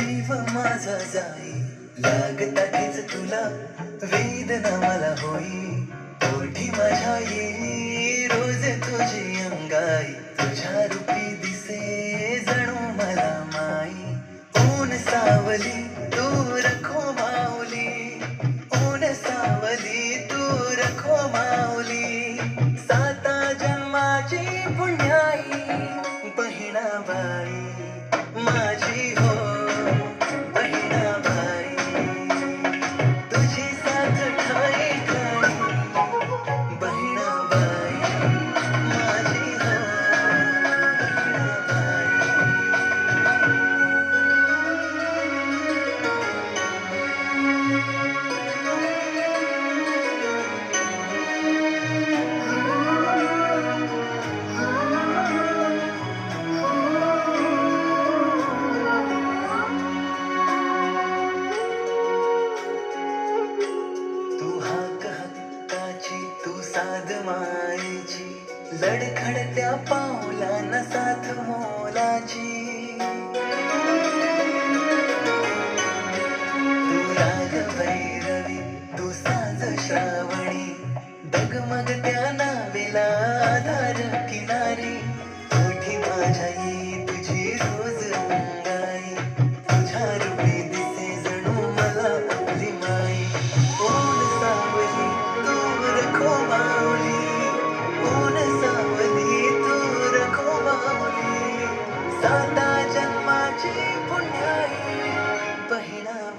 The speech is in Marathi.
जीव माझा जाई. लागता ठेच तुला वेदना मला होई. ओठी माझ्या ये रोज तुझी अंगाई. तुझ्या रूपी दिसे जणू मला माई. ऊन सावली दूर खो माऊली. ऊन सावली दूर खो माऊली. साता जन्माची पुण्याई. बहिणाबाई साध मायेची लडखडत्या पावलांना साथ मोलाची. तू राग भैरवी तू साज श्रावणी डगमगत्या नावेला आधार किनारी.